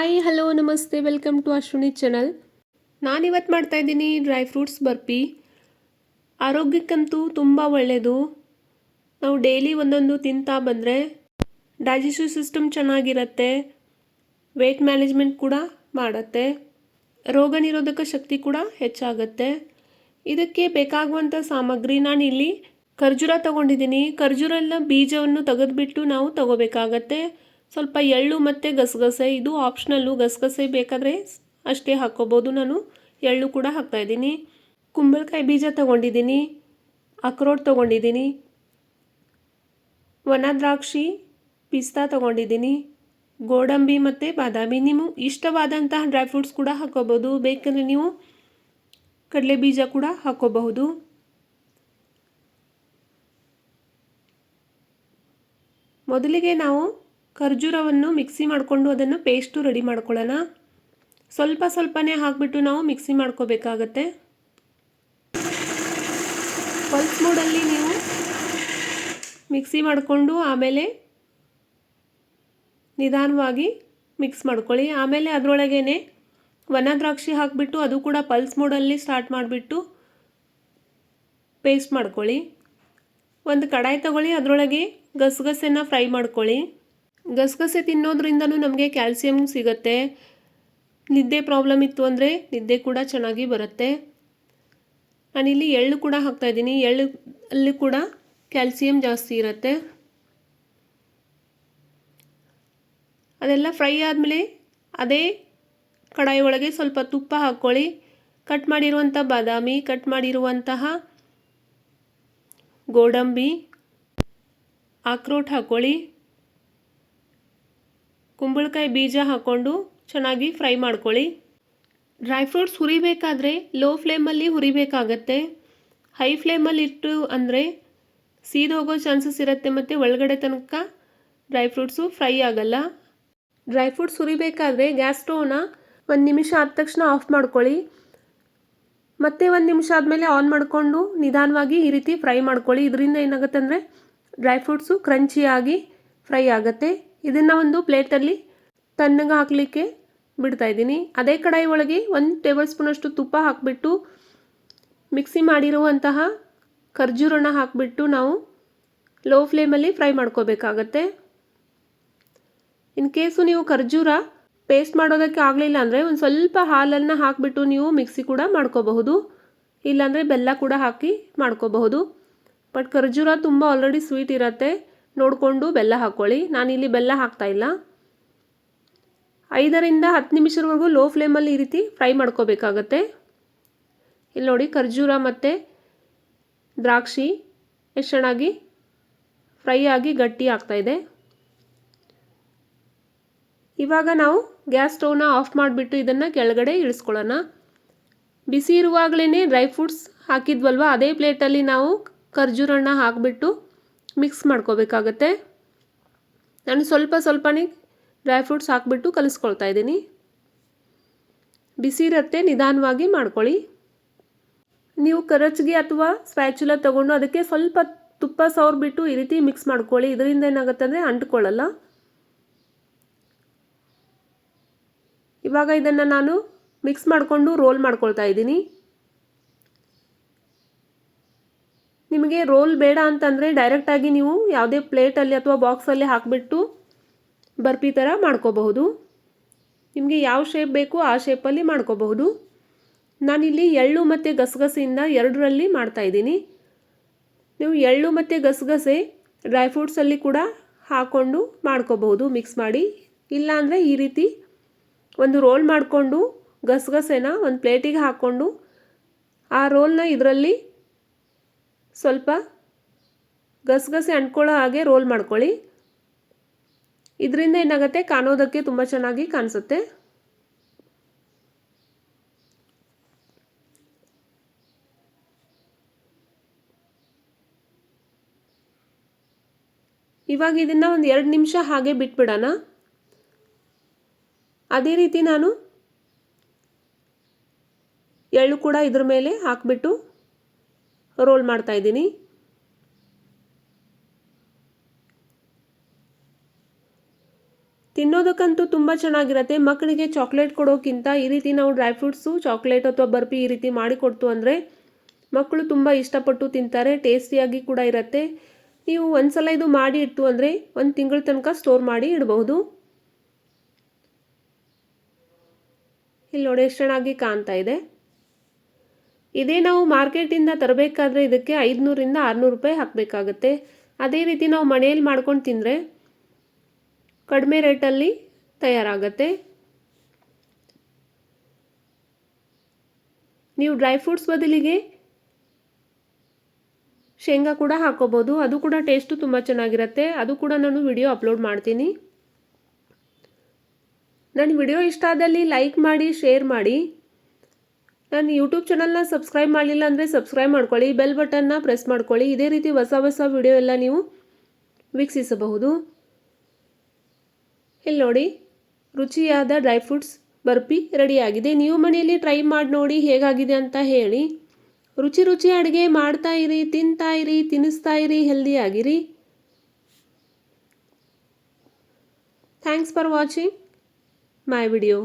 Hi, hello, ನಮಸ್ತೆ, welcome to Ashwini channel. ನಾನಿವತ್ತು ಮಾಡ್ತಾಯಿದ್ದೀನಿ ಡ್ರೈ ಫ್ರೂಟ್ಸ್ ಬರ್ಪಿ. ಆರೋಗ್ಯಕ್ಕಂತೂ ತುಂಬ ಒಳ್ಳೆಯದು ನಾವು ಡೈಲಿ ಒಂದೊಂದು ತಿಂತಾ ಬಂದರೆ ಡೈಜೆಸ್ಟಿವ್ ಸಿಸ್ಟಮ್ ಚೆನ್ನಾಗಿರುತ್ತೆ. ವೆಯ್ಟ್ ಮ್ಯಾನೇಜ್ಮೆಂಟ್ ಕೂಡ ಮಾಡುತ್ತೆ. ರೋಗ ನಿರೋಧಕ ಶಕ್ತಿ ಕೂಡ ಹೆಚ್ಚಾಗುತ್ತೆ. ಇದಕ್ಕೆ ಬೇಕಾಗುವಂಥ ಸಾಮಗ್ರಿ ನಾನು ಇಲ್ಲಿ ಖರ್ಜೂರ ತಗೊಂಡಿದ್ದೀನಿ. ಖರ್ಜೂರಲ್ಲ ಬೀಜವನ್ನು ತೆಗೆದುಬಿಟ್ಟು ನಾವು ತಗೋಬೇಕಾಗತ್ತೆ. ಸ್ವಲ್ಪ ಎಳ್ಳು ಮತ್ತು ಗಸಗಸೆ, ಇದು ಆಪ್ಷನಲ್ಲು ಗಸಗಸೆ ಬೇಕಾದರೆ ಅಷ್ಟೇ ಹಾಕ್ಕೋಬೋದು ನಾನು. ಎಳ್ಳು ಕೂಡ ಹಾಕ್ತಾಯಿದ್ದೀನಿ ಕುಂಬಳಕಾಯಿ ಬೀಜ ತೊಗೊಂಡಿದ್ದೀನಿ. ಅಕ್ರೋಟ್ ತೊಗೊಂಡಿದ್ದೀನಿ. ಒಣ ದ್ರಾಕ್ಷಿ ಪಿಸ್ತಾ ತೊಗೊಂಡಿದ್ದೀನಿ. ಗೋಡಂಬಿ ಮತ್ತು ಬಾದಾಮಿ. ನೀವು ಇಷ್ಟವಾದಂತಹ ಡ್ರೈ ಫ್ರೂಟ್ಸ್ ಕೂಡ ಹಾಕ್ಕೋಬೋದು ಬೇಕಂದರೆ ನೀವು ಕಡಲೆ ಬೀಜ ಕೂಡ ಹಾಕ್ಕೋಬಹುದು ಮೊದಲಿಗೆ ನಾವು ಖರ್ಜೂರವನ್ನು ಮಿಕ್ಸಿ ಮಾಡಿಕೊಂಡು ಅದನ್ನು ಪೇಸ್ಟು ರೆಡಿ ಮಾಡ್ಕೊಳ್ಳೋಣ. ಸ್ವಲ್ಪ ಸ್ವಲ್ಪನೇ ಹಾಕಿಬಿಟ್ಟು ನಾವು ಮಿಕ್ಸಿ ಮಾಡ್ಕೋಬೇಕಾಗತ್ತೆ. ಪಲ್ಸ್ ಮೋಡಲ್ಲಿ ನೀವು ಮಿಕ್ಸಿ ಮಾಡಿಕೊಂಡು ಆಮೇಲೆ ನಿಧಾನವಾಗಿ ಮಿಕ್ಸ್ ಮಾಡ್ಕೊಳ್ಳಿ. ಆಮೇಲೆ ಅದರೊಳಗೇ ಒಣ ದ್ರಾಕ್ಷಿ ಹಾಕಿಬಿಟ್ಟು ಅದು ಕೂಡ ಪಲ್ಸ್ ಮೋಡಲ್ಲಿ ಸ್ಟಾರ್ಟ್ ಮಾಡಿಬಿಟ್ಟು ಪೇಸ್ಟ್ ಮಾಡ್ಕೊಳ್ಳಿ. ಒಂದು ಕಡಾಯಿ ತಗೊಳ್ಳಿ, ಅದರೊಳಗೆ ಗಸಗಸೆನ ಫ್ರೈ ಮಾಡ್ಕೊಳ್ಳಿ. ಗಸಗಸೆ ತಿನ್ನೋದ್ರಿಂದನೂ ನಮಗೆ ಕ್ಯಾಲ್ಸಿಯಂ ಸಿಗುತ್ತೆ. ನಿದ್ದೆ ಪ್ರಾಬ್ಲಮ್ ಇತ್ತು ಅಂದರೆ ನಿದ್ದೆ ಕೂಡ ಚೆನ್ನಾಗಿ ಬರುತ್ತೆ. ನಾನಿಲ್ಲಿ ಎಳ್ಳು ಕೂಡ ಹಾಕ್ತಾಯಿದ್ದೀನಿ ಎಳ್ಳು ಅಲ್ಲಿ ಕೂಡ ಕ್ಯಾಲ್ಸಿಯಂ ಜಾಸ್ತಿ ಇರುತ್ತೆ. ಅದೆಲ್ಲ ಫ್ರೈ ಆದಮೇಲೆ ಅದೇ ಕಡಾಯಿ ಒಳಗೆ ಸ್ವಲ್ಪ ತುಪ್ಪ ಹಾಕ್ಕೊಳ್ಳಿ. ಕಟ್ ಮಾಡಿರುವಂಥ ಬಾದಾಮಿ ಕಟ್ ಮಾಡಿರುವಂತಹ ಗೋಡಂಬಿ ಆಕ್ರೋಟ್ ಹಾಕ್ಕೊಳ್ಳಿ. ಕುಂಬಳಕಾಯಿ ಬೀಜ ಹಾಕ್ಕೊಂಡು ಚೆನ್ನಾಗಿ ಫ್ರೈ ಮಾಡ್ಕೊಳ್ಳಿ. ಡ್ರೈ ಫ್ರೂಟ್ಸ್ ಹುರಿಬೇಕಾದ್ರೆ ಲೋ ಫ್ಲೇಮಲ್ಲಿ ಹುರಿಬೇಕಾಗತ್ತೆ. ಹೈ ಫ್ಲೇಮಲ್ಲಿ ಇಟ್ಟು ಅಂದರೆ ಸೀದೋಗೋ ಚಾನ್ಸಸ್ ಇರುತ್ತೆ ಮತ್ತು ಒಳಗಡೆ ತನಕ ಡ್ರೈ ಫ್ರೂಟ್ಸು ಫ್ರೈ ಆಗಲ್ಲ. ಡ್ರೈ ಫ್ರೂಟ್ಸ್ ಹುರಿಬೇಕಾದ್ರೆ ಗ್ಯಾಸ್ ಸ್ಟೋವ್ನ ಒಂದು ನಿಮಿಷ ಆದ ತಕ್ಷಣ ಆಫ್ ಮಾಡ್ಕೊಳ್ಳಿ. ಮತ್ತೆ ಒಂದು ನಿಮಿಷ ಆದಮೇಲೆ ಆನ್ ಮಾಡಿಕೊಂಡು ನಿಧಾನವಾಗಿ ಈ ರೀತಿ ಫ್ರೈ ಮಾಡ್ಕೊಳ್ಳಿ. ಇದರಿಂದ ಏನಾಗುತ್ತೆ ಅಂದರೆ ಡ್ರೈ ಫ್ರೂಟ್ಸು ಕ್ರಂಚಿಯಾಗಿ ಫ್ರೈ ಆಗುತ್ತೆ. ಇದನ್ನು ಒಂದು ಪ್ಲೇಟಲ್ಲಿ ತಣ್ಣಗೆ ಹಾಕಲಿಕ್ಕೆ ಬಿಡ್ತಾ ಇದ್ದೀನಿ. ಅದೇ ಕಡಾಯಿ ಒಳಗೆ ಒಂದು ಟೇಬಲ್ ಸ್ಪೂನಷ್ಟು ತುಪ್ಪ ಹಾಕಿಬಿಟ್ಟು ಮಿಕ್ಸಿ ಮಾಡಿರುವಂತಹ ಖರ್ಜೂರನ್ನ ಹಾಕಿಬಿಟ್ಟು ನಾವು ಲೋ ಫ್ಲೇಮಲ್ಲಿ ಫ್ರೈ ಮಾಡ್ಕೋಬೇಕಾಗತ್ತೆ. ಇನ್ ಕೇಸು ನೀವು ಖರ್ಜೂರ ಪೇಸ್ಟ್ ಮಾಡೋದಕ್ಕೆ ಆಗಲಿಲ್ಲ ಅಂದರೆ ಒಂದು ಸ್ವಲ್ಪ ಹಾಲನ್ನು ಹಾಕಿಬಿಟ್ಟು ನೀವು ಮಿಕ್ಸಿ ಕೂಡ ಮಾಡ್ಕೋಬಹುದು. ಇಲ್ಲಾಂದರೆ ಬೆಲ್ಲ ಕೂಡ ಹಾಕಿ ಮಾಡ್ಕೋಬಹುದು. ಬಟ್ ಖರ್ಜೂರ ತುಂಬ ಆಲ್ರೆಡಿ ಸ್ವೀಟ್ ಇರುತ್ತೆ. ನೋಡಿಕೊಂಡು ಬೆಲ್ಲ ಹಾಕ್ಕೊಳ್ಳಿ ಇಲ್ಲಿ ಬೆಲ್ಲ ಹಾಕ್ತಾಯಿಲ್ಲ ಐದರಿಂದ ಹತ್ತು ನಿಮಿಷದವರೆಗೂ ಲೋ ಫ್ಲೇಮಲ್ಲಿ ಈ ರೀತಿ ಫ್ರೈ ಮಾಡ್ಕೋಬೇಕಾಗತ್ತೆ. ಇಲ್ಲಿ ನೋಡಿ ಖರ್ಜೂರ ಮತ್ತು ದ್ರಾಕ್ಷಿ ಎಷ್ಟು ಚೆನ್ನಾಗಿ ಫ್ರೈ ಆಗಿ ಗಟ್ಟಿ ಆಗ್ತಾಯಿದೆ ಇವಾಗ ನಾವು ಗ್ಯಾಸ್ ಸ್ಟವ್ನ ಆಫ್ ಮಾಡಿಬಿಟ್ಟು ಇದನ್ನು ಕೆಳಗಡೆ ಇಳಿಸ್ಕೊಳ್ಳೋಣ. ಬಿಸಿ ಇರುವಾಗಲೇ ಡ್ರೈ ಫ್ರೂಟ್ಸ್ ಹಾಕಿದ್ವಲ್ವ? ಅದೇ ಪ್ಲೇಟಲ್ಲಿ ನಾವು ಖರ್ಜೂರನ್ನ ಹಾಕಿಬಿಟ್ಟು ಮಿಕ್ಸ್ ಮಾಡ್ಕೋಬೇಕಾಗತ್ತೆ. ನಾನು ಸ್ವಲ್ಪ ಸ್ವಲ್ಪನೇ ಡ್ರೈ ಫ್ರೂಟ್ಸ್ ಹಾಕಿಬಿಟ್ಟು ಕಲಿಸ್ಕೊಳ್ತಾ ಇದ್ದೀನಿ. ಬಿಸಿ ಇರುತ್ತೆ ನಿಧಾನವಾಗಿ ಮಾಡ್ಕೊಳ್ಳಿ. ನೀವು ಕರಚ್ಗೆ ಅಥವಾ ಸ್ಪ್ಯಾಚುಲ ತೊಗೊಂಡು ಅದಕ್ಕೆ ಸ್ವಲ್ಪ ತುಪ್ಪ ಸವರ್ಬಿಟ್ಟು ಈ ರೀತಿ ಮಿಕ್ಸ್ ಮಾಡ್ಕೊಳ್ಳಿ. ಇದರಿಂದ ಏನಾಗುತ್ತೆ ಅಂದರೆ ಅಂಟ್ಕೊಳ್ಳಲ್ಲ. ಇವಾಗ ಇದನ್ನು ನಾನು ಮಿಕ್ಸ್ ಮಾಡಿಕೊಂಡು ರೋಲ್ ಮಾಡ್ಕೊಳ್ತಾ ಇದ್ದೀನಿ. ನಿಮಗೆ ರೋಲ್ ಬೇಡ ಅಂತಂದರೆ ಡೈರೆಕ್ಟಾಗಿ ನೀವು ಯಾವುದೇ ಪ್ಲೇಟಲ್ಲಿ ಅಥವಾ ಬಾಕ್ಸಲ್ಲಿ ಹಾಕಿಬಿಟ್ಟು ಬರ್ಫಿ ಥರ ಮಾಡ್ಕೋಬಹುದು. ನಿಮಗೆ ಯಾವ ಶೇಪ್ ಬೇಕು ಆ ಶೇಪಲ್ಲಿ ಮಾಡ್ಕೋಬಹುದು. ನಾನಿಲ್ಲಿ ಎಳ್ಳು ಮತ್ತು ಗಸಗಸೆಯಿಂದ ಎರಡರಲ್ಲಿ ಮಾಡ್ತಾಯಿದ್ದೀನಿ ನೀವು ಎಳ್ಳು ಮತ್ತು ಗಸಗಸೆ ಡ್ರೈ ಫ್ರೂಟ್ಸಲ್ಲಿ ಕೂಡ ಹಾಕ್ಕೊಂಡು ಮಾಡ್ಕೋಬಹುದು ಮಿಕ್ಸ್ ಮಾಡಿ. ಇಲ್ಲಾಂದರೆ ಈ ರೀತಿ ಒಂದು ರೋಲ್ ಮಾಡಿಕೊಂಡು ಗಸಗಸೆನ ಒಂದು ಪ್ಲೇಟಿಗೆ ಹಾಕ್ಕೊಂಡು ಆ ರೋಲ್ನ ಇದರಲ್ಲಿ ಸ್ವಲ್ಪ ಗಸಗಸೆ ಅಂಟ್ಕೊಳ್ಳೋ ಹಾಗೆ ರೋಲ್ ಮಾಡ್ಕೊಳ್ಳಿ. ಇದರಿಂದ ಏನಾಗುತ್ತೆ? ಕಾಣೋದಕ್ಕೆ ತುಂಬ ಚೆನ್ನಾಗಿ ಕಾಣಿಸುತ್ತೆ. ಇವಾಗ ಇದನ್ನು ಒಂದು ಎರಡು ನಿಮಿಷ ಹಾಗೆ ಬಿಟ್ಬಿಡೋಣ. ಅದೇ ರೀತಿ ನಾನು ಎಳ್ಳು ಕೂಡ ಇದ್ರ ಮೇಲೆ ಹಾಕಿಬಿಟ್ಟು ರೋಲ್ ಮಾಡ್ತಾ ಇದ್ದೀನಿ. ತಿನ್ನೋದಕ್ಕಂತೂ ತುಂಬ ಚೆನ್ನಾಗಿರುತ್ತೆ. ಮಕ್ಕಳಿಗೆ ಚಾಕ್ಲೇಟ್ ಕೊಡೋಕ್ಕಿಂತ ಈ ರೀತಿ ನಾವು ಡ್ರೈ ಫ್ರೂಟ್ಸು, ಚಾಕ್ಲೇಟ್ ಅಥವಾ ಬರ್ಫಿ ಈ ರೀತಿ ಮಾಡಿಕೊಡ್ತು ಅಂದರೆ ಮಕ್ಕಳು ತುಂಬ ಇಷ್ಟಪಟ್ಟು ತಿಂತಾರೆ, ಟೇಸ್ಟಿಯಾಗಿ ಕೂಡ ಇರುತ್ತೆ. ನೀವು ಒಂದ್ಸಲ ಇದು ಮಾಡಿ ಇಟ್ಟು ಅಂದರೆ ಒಂದು ತಿಂಗಳ ತನಕ ಸ್ಟೋರ್ ಮಾಡಿ ಇಡಬಹುದು. ಇಲ್ಲಿ ನೋಡಿ ಎಷ್ಟು ಚೆನ್ನಾಗಿ ಕಾಣ್ತಾ ಇದೆ. ಇದೇ ನಾವು ಮಾರ್ಕೆಟಿಂದ ತರಬೇಕಾದ್ರೆ ಇದಕ್ಕೆ ಐದುನೂರಿಂದ ಆರುನೂರು ರೂಪಾಯಿ ಹಾಕಬೇಕಾಗತ್ತೆ. ಅದೇ ರೀತಿ ನಾವು ಮನೆಯಲ್ಲಿ ಮಾಡ್ಕೊಂಡು ತಿಂದರೆ ಕಡಿಮೆ ರೇಟಲ್ಲಿ ತಯಾರಾಗತ್ತೆ. ನೀವು ಡ್ರೈ ಫ್ರೂಟ್ಸ್ ಬದಲಿಗೆ ಶೇಂಗಾ ಕೂಡ ಹಾಕೋಬೋದು. ಅದು ಕೂಡ ಟೇಸ್ಟು ತುಂಬ ಚೆನ್ನಾಗಿರುತ್ತೆ. ಅದು ಕೂಡ ನಾನು ವಿಡಿಯೋ ಅಪ್ಲೋಡ್ ಮಾಡ್ತೀನಿ. ನನ್ನ ವಿಡಿಯೋ ಇಷ್ಟ ಆದಲ್ಲಿ ಲೈಕ್ ಮಾಡಿ, ಶೇರ್ ಮಾಡಿ. ನನ್ನ ಯೂಟ್ಯೂಬ್ ಚಾನಲ್ನ ಸಬ್ಸ್ಕ್ರೈಬ್ ಮಾಡಲಿಲ್ಲ ಅಂದರೆ ಸಬ್ಸ್ಕ್ರೈಬ್ ಮಾಡ್ಕೊಳ್ಳಿ ಬೆಲ್ ಬಟನ್ನ ಪ್ರೆಸ್ ಮಾಡ್ಕೊಳ್ಳಿ. ಇದೇ ರೀತಿ ಹೊಸ ಹೊಸ ವಿಡಿಯೋ ಎಲ್ಲ ನೀವು ವೀಕ್ಷಿಸಬಹುದು. ಇಲ್ಲಿ ನೋಡಿ, ರುಚಿಯಾದ ಡ್ರೈ ಫ್ರೂಟ್ಸ್ ಬರ್ಪಿ ರೆಡಿಯಾಗಿದೆ. ನೀವು ಮನೆಯಲ್ಲಿ ಟ್ರೈ ಮಾಡಿ ನೋಡಿ ಹೇಗಾಗಿದೆ ಅಂತ ಹೇಳಿ. ರುಚಿ ರುಚಿ ಅಡುಗೆ ಮಾಡ್ತಾ ಇರಿ, ತಿಂತಾ ಇರಿ ತಿನ್ನಿಸ್ತಾ ಇರಿ ಹೆಲ್ದಿಯಾಗಿರಿ thanks for watching my video